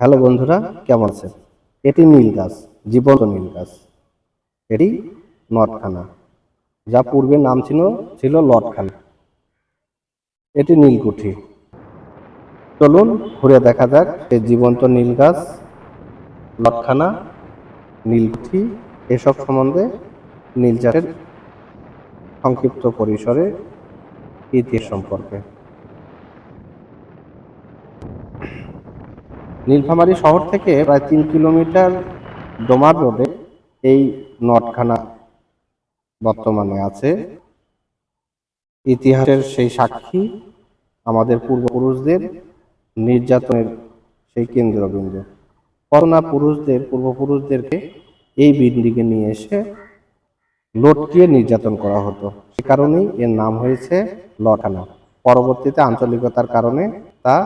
Hello বন্ধুরা, কেমন আছেন? এটি নীল গাছ, জীবন্ত নীল গাছ। এটি নটখানা, যা পূর্বে নাম ছিল ছিল লটখানা। এটি নীলকুঠি। চলুন ঘুরে দেখা যাক এই জীবন্ত নীল গাছ, লটখানা, নীলকুঠি, এসব সম্বন্ধে নীল চাষের সংক্ষিপ্ত পরিসরে ইতিহাস সম্পর্কে। নীলফামারী শহর থেকে প্রায় তিন কিলোমিটার ডোমার রোডে এই নটখানা বর্তমানে আছে। ইতিহাসের সেই সাক্ষী আমাদের পূর্বপুরুষদের নির্যাতনের সেই কেন্দ্রবিন্দু। করোনা পুরুষদের, পূর্বপুরুষদেরকে এই বিল্ডিংয়ে নিয়ে এসে লটকিয়ে নির্যাতন করা হতো। সে কারণেই এর নাম হয়েছে লটখানা। পরবর্তীতে আঞ্চলিকতার কারণে তা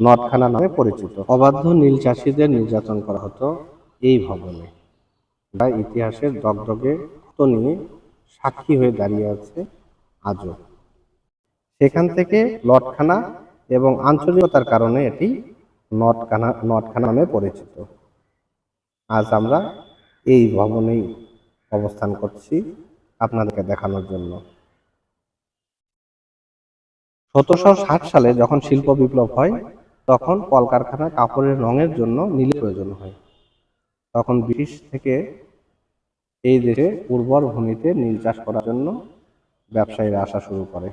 নটখানা নামে পরিচিত। অবাধ্য নীল চাষিদের নির্যাতন করা হতো এই ভবনে। যা ইতিহাসের দগদগে ক্ষত নিয়ে সাক্ষী হয়ে দাঁড়িয়ে আছে আজও। সেখান থেকে লটখানা এবং আঞ্চলিকতার কারণে এটি নটখানা নটখানা নামে পরিচিত। আজ আমরা এই ভবনেই অবস্থান করছি আপনাদেরকে দেখানোর জন্য। সতেরোশো ষাট সালে যখন শিল্প বিপ্লব হয় তখন কলকারখানা কাপড়ের রঙের জন্য নীলের প্রয়োজন হয়। তখন ব্রিটিশ থেকে এই দেশে উর্বর ভূমিতে নীল চাষ করার জন্য ব্যবসায়ীরা আসা শুরু করে।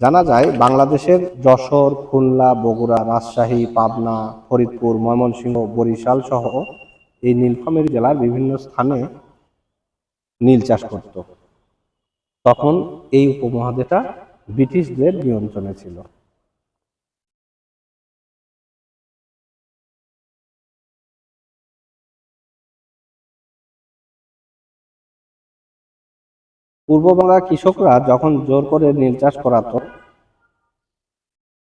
জানা যায়, বাংলাদেশের যশোর, খুলনা, বগুড়া, রাজশাহী, পাবনা, ফরিদপুর, ময়মনসিংহ, বরিশাল সহ এই নীলফামারী জেলার বিভিন্ন স্থানে নীল চাষ করত। তখন এই উপমহাদেশটা ব্রিটিশদের নিয়ন্ত্রণে ছিল। পূর্ববাংলার কৃষকরা যখন জোর করে নীল চাষ করাতো,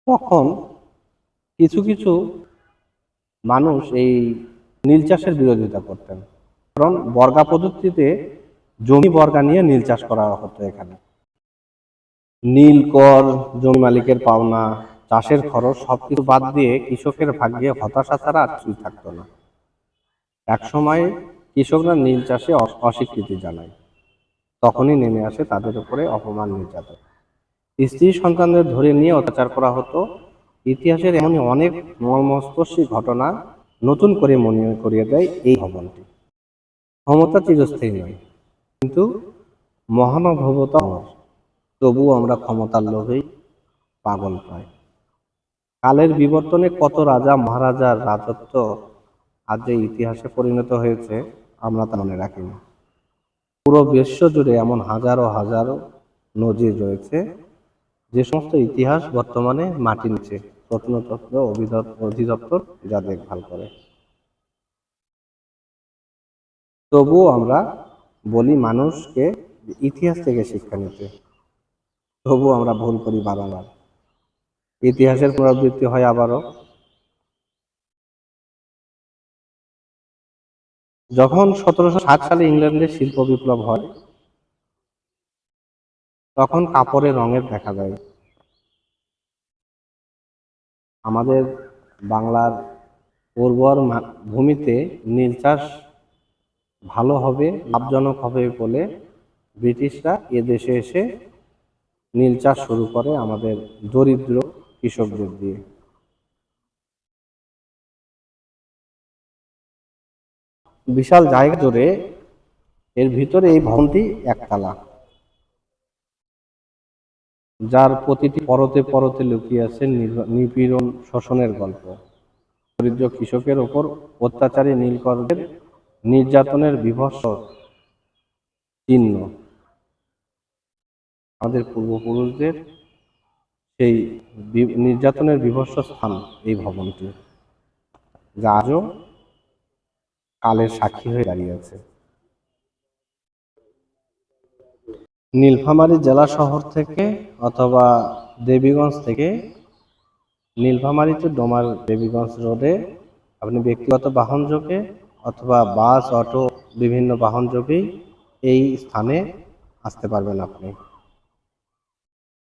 তখন কিছু কিছু মানুষ এই নীল চাষের বিরোধিতা করতেন। কারণ বর্গা পদ্ধতিতে জমি বর্গা নিয়ে নীল চাষ করা হতো এখানে। নীল কর, জমি মালিকের পাওনা, চাষের খরচ সবকিছু বাদ দিয়ে কৃষকের ভাগ্যে হতাশা ছাড়া আর কিছুই থাকতো না। একসময় কৃষকরা নীল চাষে অস- অস্বীকৃতি জানায়। তখনই নেমে আসে তাদের উপরে অপমান নির্যাতন। স্ত্রী সন্তানদের ধরে নিয়ে অত্যাচার করা হতো। ইতিহাসের এমনই অনেক মর্মস্পর্শী ঘটনা নতুন করে মনে করিয়ে দেয় এই ভবনটি। ক্ষমতা চিরস্থায়ী নয়, কিন্তু মহানুভবতা তবুও আমরা ক্ষমতার লোভেই পাগল পাই কালের বিবর্তনে কত রাজা মহারাজার রাজত্ব আজ যে ইতিহাসে পরিণত হয়েছে, আমরা তা মনে রাখি না। পুরো বিশ্ব জুড়ে এমন হাজারো হাজারো নজির রয়েছে, যে সমস্ত ইতিহাস বর্তমানে মাটি নিচে, প্রত্নতত্ত্ব অধিদপ্তর যা দেখভাল করে। তবুও আমরা বলি মানুষকে ইতিহাস থেকে শিক্ষা নিতে। তবুও আমরা ভুল করি বারবার। ইতিহাসের পুনরাবৃত্তি হয় আবারও। যখন সতেরোশো ষাট সালে ইংল্যান্ডে শিল্প বিপ্লব হয়, তখন কাপড়ের রঙের দেখা যায়। আমাদের বাংলার উর্বর ভূমিতে নীল চাষ ভালো হবে, লাভজনক হবে বলে ব্রিটিশরা এদেশে এসে নীল চাষ শুরু করে আমাদের দরিদ্র কৃষকদের দিয়ে। বিশাল জায়গা জুড়ে এর ভিতরে এই ভবনটি একতলা। যার প্রতিটি পরতে পরতে লুকিয়ে আছে নিপীড়ন শোষণের গল্প। দরিদ্র কৃষকের ওপর অত্যাচারী নীলকরদের নির্যাতনের বিভৎস চিহ্ন। আমাদের পূর্বপুরুষদের সেই নির্যাতনের বিভৎস স্থান এই ভবনটি। যা আজও কালের সাক্ষী হয়ে দাঁড়িয়ে আছে। নীলফামারী জেলা শহর থেকে অথবা দেবীগঞ্জ থেকে নীলফামারী টু ডোমার দেবীগঞ্জ রোডে আপনি ব্যক্তিগত বাহন যোগে অথবা বাস, অটো, বিভিন্ন বাহন যোগেই এই স্থানে আসতে পারবেন আপনি।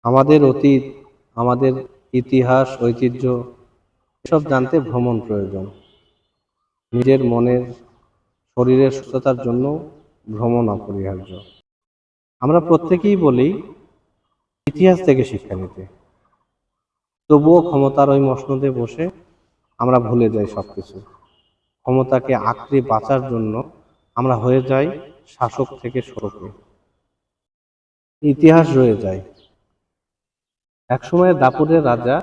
আমাদের অতীত, আমাদের ইতিহাস, ঐতিহ্য, এসব জানতে ভ্রমণ প্রয়োজন। নিজের মনের শরীরের সুস্থতার জন্য ভ্রমণ অপরিহার্য। আমরা প্রত্যেকেই বলি, ইতিহাস থেকে শিক্ষা নিতে। তবুও ক্ষমতার ওই মসনদে বসে আমরা ভুলে যাই সবকিছু। ক্ষমতাকে আঁকড়ে বাঁচার জন্য আমরা হয়ে যাই শাসক থেকে সরকে। ইতিহাস রয়ে যায়। একসময় দাপুরের রাজা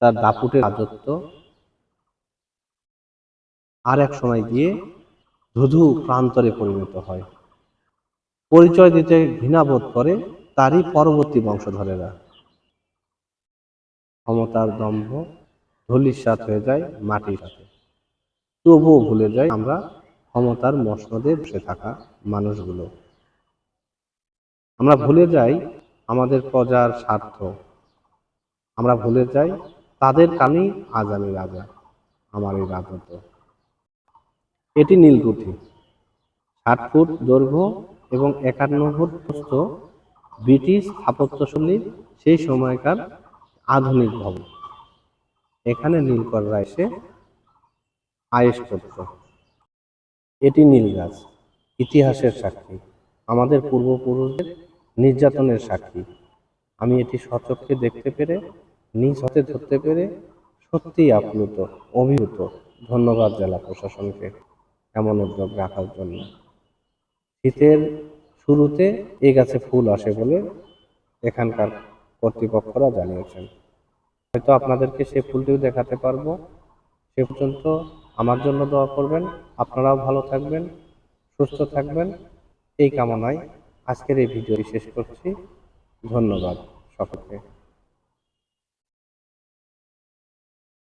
তার দাপুটের রাজত্ব আর এক সময় গিয়ে ধুধু প্রান্তরে পরিণত হয়। পরিচয় দিতে ঘৃণাবোধ করে তারই পরবর্তী বংশধরেরা। ক্ষমতার দম্ভ ধলিস্বাত হয়ে যায় মাটির সাথে। তবুও ভুলে যাই আমরা ক্ষমতার মসনদে বসে থাকা মানুষগুলো। আমরা ভুলে যাই আমাদের প্রজার স্বার্থ। আমরা ভুলে যাই তাদের কানেই আজ আমি রাজা, আমার এই রাজত্ব। এটি নীলকুঠি। ষাট ফুট দৈর্ঘ্য এবং একান্ন ফুট প্রস্থ ব্রিটিশ স্থাপত্যশৈলীর সেই সময়কার আধুনিক ভবন। এখানে নীলকররা এসে আয়েশ করত। এটি নীল গাছ ইতিহাসের সাক্ষী, আমাদের পূর্বপুরুষদের নির্যাতনের সাক্ষী। আমি এটি সচক্ষে দেখতে পেরে, নিজ হাতে ধরতে পেরে সত্যিই আপ্লুত, অভিভূত। ধন্যবাদ জেলা প্রশাসনকে। এমন উদ্যোগ রাখার জন্য। শীতের শুরুতে এই গাছে ফুল আসে বলে এখানকার কর্তৃপক্ষরা জানিয়েছেন। হয়তো আপনাদেরকে সেই ফুলটিও দেখাতে পারব। সে পর্যন্ত আমার জন্য দোয়া করবেন। আপনারাও ভালো থাকবেন, সুস্থ থাকবেন। এই কামনায় আজকের এই ভিডিওটি শেষ করছি। ধন্যবাদ সকলকে।